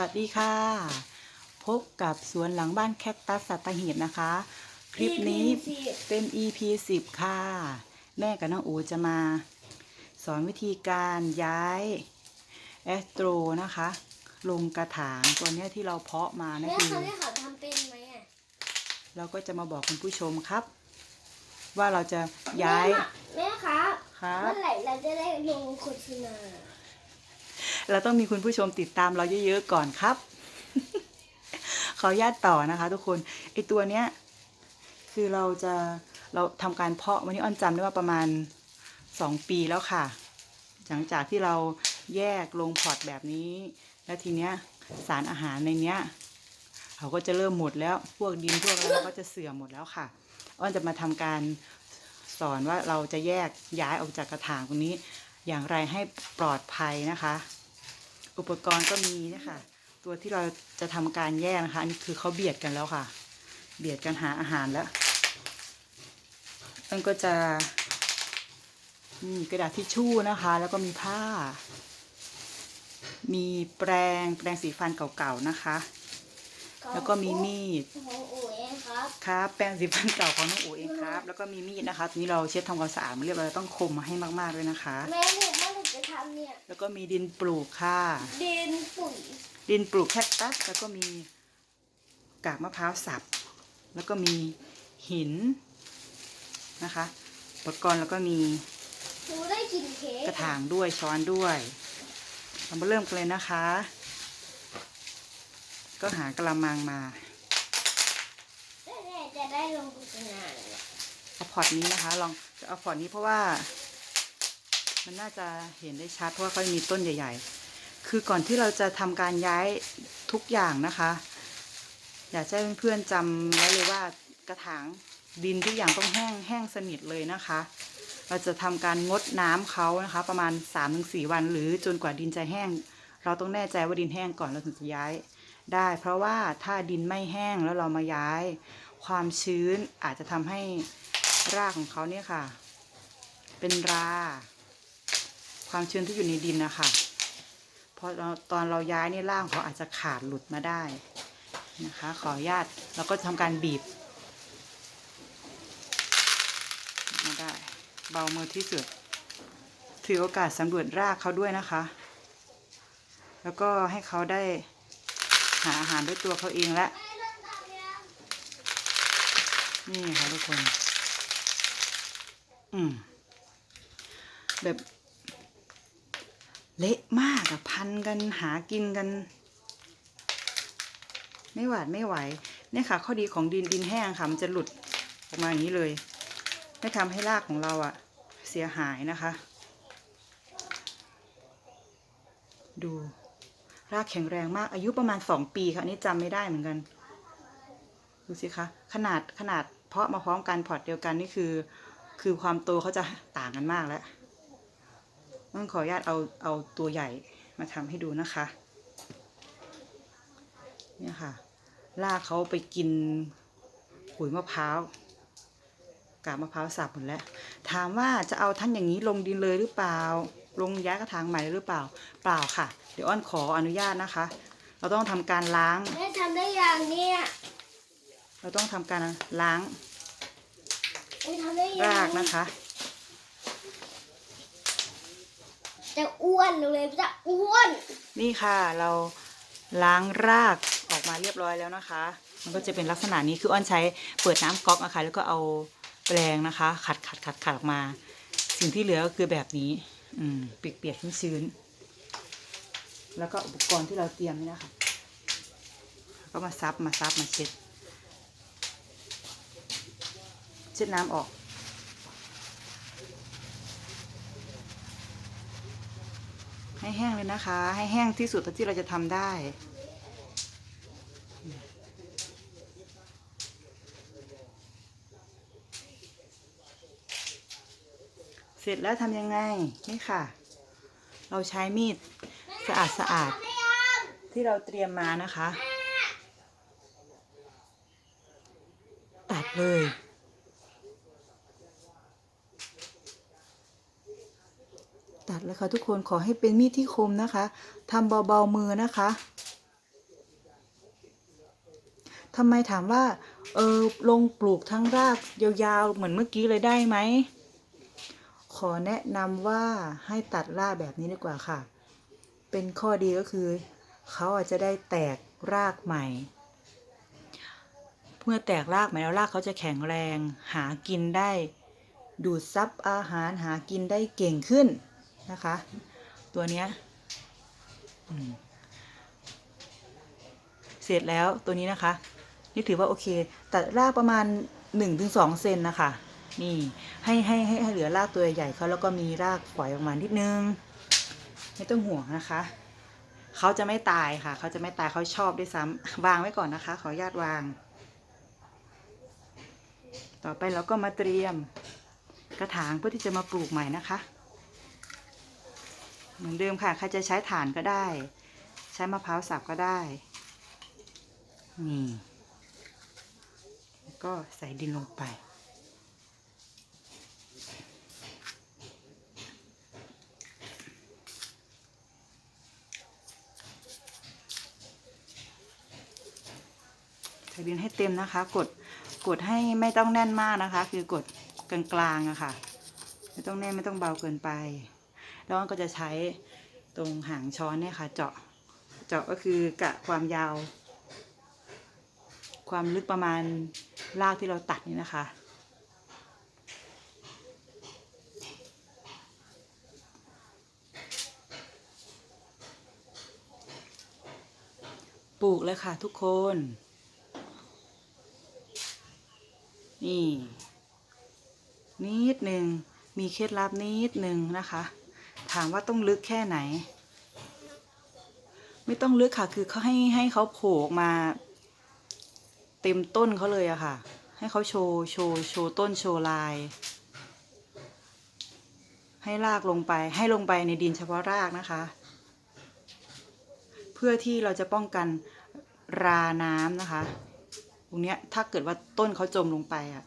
วัสดีค่ะ พบกับสวนหลังบ้านแคคตัสสัตหีบนะคะ คลิปนี้ EP 10เป็น EP 10 ค่ะ แม่กับน้องอูจะมา สอนวิธีการย้ายแอสโตรนะคะ ลงกระถางตัวเนี้ยที่เราเพาะมานะแม่คือเขาได้เขาทำเป็นไหมอะเราก็จะมาบอกคุณผู้ชมครับ ว่าเราจะย้าย แม่ครับครับเมื่อไหร่เราจะได้ลงโฆษณา เราต้องมีคุณผู้ชมติดตามเราเยอะๆก่อนครับ ขออนุญาตต่อนะคะ ทุกคนไอตัวเนี้ยคือเราจะเราทำการเพาะวันนี้อ้อนจำได้ว่าประมาณสองปีแล้วค่ะ หลังจากที่เราแยกลงพอร์ตแบบนี้ แล้วทีเนี้ยสารอาหารในเนี้ยเขาก็จะเริ่มหมดแล้วพวกดินพวกอะไรก็จะเสื่อมหมดแล้วค่ะ อ้อนจะมาทำการสอนว่าเราจะแยกย้ายออกจากกระถางตรงนี้ อย่างไรให้ปลอดภัยนะคะ อุปกรณ์ก็มีนะคะ ตัวที่เราจะทำการแยกนะคะอันนี้คือเขาเบียดกันแล้วค่ะ เบียดกันหาอาหารแล้วมันก็จะมีกระดาษทิชชู่นะคะ แล้วก็มีผ้า มีแปรงแปรงสีฟันเก่าๆนะคะ แล้วก็มีมีดของอู๋เองครับครับแปรงสีฟันเก่าของน้องอูเองครับ แล้วก็มีมีดนะคะตัวนี้เราเช็ดทำความสะอาดมาเรียบร้อยต้องคมมาให้มากๆด้วยนะคะแม่หนูเมื่อไหร่ จะทำเนี่ย แล้วก็มีดินปลูกค่ะ ดินปุ๋ยดินปลูกแคคตัสแล้วก็มีกากมะพร้าวสับ แล้วก็มีหินนะคะอุปกรณ์แล้วก็มีหนูได้กินเค้กกระถางด้วยช้อนด้วย เรามาเริ่มกันเลยนะคะ ก็หากระมังมาแม่จะได้ลงโฆษณาเลยเอาพอร์ตนี้นะคะ ลองจะเอาพอร์ตนี้เพราะว่า มันน่าจะเห็นได้ชัดเพราะว่าเขามีต้นใหญ่ ๆ คือก่อนที่เราจะทำการย้ายทุกอย่างนะคะ อยากให้เพื่อนๆจำไว้เลยว่ากระถางดินทุกอย่างต้องแห้งแห้งสนิทเลยนะคะ เราจะทำการงดน้ำเขานะคะ ประมาณ 3-4 วัน หรือจนกว่าดินจะแห้ง เราต้องแน่ใจว่าดินแห้งก่อนเราถึงจะย้ายได้ เพราะว่าถ้าดินไม่แห้งแล้วเรามาย้าย ความชื้นอาจจะทำให้รากของเขาเนี่ยค่ะ เป็นรา ความชื้นที่อยู่ในดินนะคะพอเราตอนเราย้ายนี่ยรากของเขาอาจจะขาดหลุดมาได้นะคะ ขออนุญาตเราก็ทำการบีบมาได้ เบามือที่สุด ถือโอกาสสำรวจรากเขาด้วยนะคะ แล้วก็ให้เขาได้หาอาหารด้วยตัวเขาเองและแม่นี่ค่ะทุกคน อืมแบบ เละมากอะพันกันหากินกัน ไม่หวาดไม่ไหวเนี่ยค่ะ ข้อดีของดินดินแห้งค่ะมันจะหลุดออกมาอย่างนี้เลย ไม่ทำให้รากของเราอะเสียหายนะคะ ดูรากแข็งแรงมากอายุประมาณสองปีค่ะนนี้จำไม่ได้เหมือนกัน ดูสิคะ ขนาดขนาดเพาะมาพร้อมกันพอร์ตเดียวกันนี่คือ คือความโตเขาจะต่างกันมากแล้ว ต้องขออนุญาตเอาเอาตัวใหญ่มาทำให้ดูนะคะ เนี่ยค่ะ ลากเขาไปกินขุยมะพร้าวกาบมะพร้าวสับหมดแล้ว ถามว่าจะเอาท่านอย่างนี้ลงดินเลยหรือเปล่า ลงย้ายกระถางใหม่เลยหรือเปล่า เปล่าค่ะ เดี๋ยวอ้อนขออนุญาตนะคะ เราต้องทำการล้าง แม่ทำได้ยังเนี่ยเราต้องทำการล้างแม่ทำได้ยังรากนะคะ จะอ้วนเลยจะอ้วน นี่ค่ะเราล้างรากออกมาเรียบร้อยแล้วนะคะ มันก็จะเป็นลักษณะนี้คืออ้อนใช้เปิดน้ำก๊อกนะคะแล้วก็เอาแปรงนะคะ ขัดขัดขัดขัดออกมา สิ่งที่เหลือก็คือแบบนี้ อืมเปียกเปียกๆชื้นๆแล้วก็อุปกรณ์ที่เราเตรียมนี่นะคะก็มาซับมาซับมาเช็ด เช็ดน้ำออก ให้แห้งเลยนะคะ ให้แห้งที่สุดที่เราจะทำได้ เสร็จแล้วทำยังไง นี่ค่ะ เราใช้มีดสะอาดสะอาดๆที่เราเตรียมมานะคะ ตัดเลย ตัดเลยค่ะทุกคนขอให้เป็นมีดที่คมนะคะทำเบาๆมือนะคะทำไมถามว่า เออลงปลูกทั้งรากยาวๆ เหมือนเมื่อกี้เลยได้ไหม ขอแนะนำว่าให้ตัดรากแบบนี้ดีกว่าค่ะ เป็นข้อดีก็คือ เขาอาจจะได้แตกรากใหม่ เมื่อแตกรากใหม่แล้วรากเขาจะแข็งแรง หากินได้ ดูดซับอาหารหากินได้เก่งขึ้น นะคะ ตัวเนี้ยเสร็จแล้วตัวนี้นะคะ นี่ถือว่าโอเค ตัดรากประมาณ1-2เซนนะคะ นี่ให้ให้ให้ให้เหลือรากตัวใหญ่เขาแล้วก็มีรากฝอยออกมานิดนึง ไม่ต้องห่วงนะคะเขาจะไม่ตายค่ะ เขาจะไม่ตายเขาชอบด้วยซ้ำวางไว้ก่อนนะคะ ขออนุญาตวาง ต่อไปเราก็มาเตรียมกระถางเพื่อที่จะมาปลูกใหม่นะคะ เหมือนเดิมค่ะใครจะใช้ถ่านก็ได้ ใช้มะพร้าวสับก็ได้นี่แล้วก็ใส่ดินลงไป ใส่ดินให้เต็มนะคะ กดกดให้ไม่ต้องแน่นมากนะคะ คือกดกลางๆอะค่ะ ไม่ต้องแน่นไม่ต้องเบาเกินไป แล้วก็จะใช้ตรงหางช้อนเนี่ยค่ะ เจาะเจาะก็คือกะความยาว ความลึกประมาณรากที่เราตัดนี่นะคะ ปลูกเลยค่ะทุกคน นี่นิดหนึ่งมีเคล็ดลับนิดหนึ่งนะคะ ถามว่าต้องลึกแค่ไหน ไม่ต้องลึกค่ะ คือเขาให้ให้เขาโผล่ออกมา เต็มต้นเขาเลยอะค่ะ ให้เขาโชว์โชว์โชว์ต้นโชว์ลาย ให้รากลงไป ให้ลงไปในดินเฉพาะรากนะคะ เพื่อที่เราจะป้องกันราน้ำนะคะ ตรงเนี้ยถ้าเกิดว่าต้นเขาจมลงไปอะ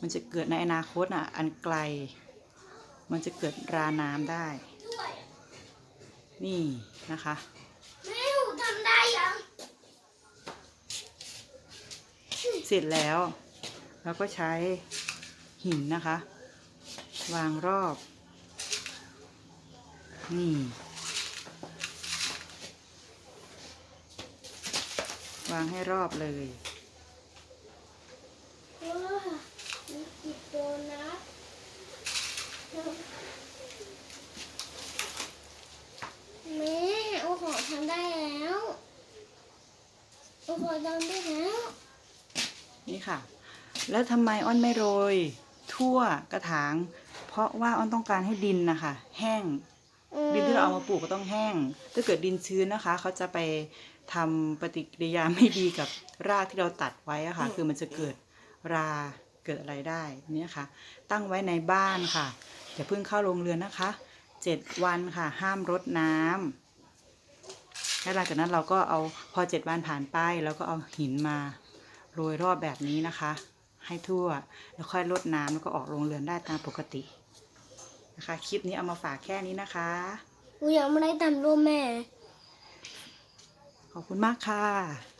มันจะเกิดในอนาคตอะอันไกล มันจะเกิดราน้ำได้ ด้วยนี่นะคะแม่หนูทำได้ยังเสร็จแล้วเราก็ใช้หินนะคะ วางรอบ นี่ วางให้รอบเลยว้ามีกี่ตัวนะแม่โอ้โหทำได้แล้ว โอ้โหทำได้แล้วนี่ค่ะ แล้วทำไมอ้อนไม่โรย ทั่วกระถาง เพราะว่าอ้อนต้องการให้ดินนะคะแห้ง ดินที่เราเอามาปลูกก็ต้องแห้ง ถ้าเกิดดินชื้นนะคะ เขาจะไปทำปฏิกิริยาไม่ดีกับรากที่เราตัดไว้อะค่ะ คือมันจะเกิดราเกิดอะไรได้เนี่ยค่ะ ตั้งไว้ในบ้านค่ะอย่าเพิ่งเข้าโรงเรือนนะคะเจ็ดวันค่ะ ห้ามรดน้ำ แล้วหลังจากนั้นเราก็เอาพอเจ็ดวันผ่านไปแล้วก็เอาหินมาโรยรอบแบบนี้นะคะ ให้ทั่วแล้วค่อยรดน้ำแล้วก็ออกโรงเรือนได้ตามปกตินะคะ คลิปนี้เอามาฝากแค่นี้นะคะหนูยังไม่ได้ทำรูปแม่ ขอบคุณมากค่ะ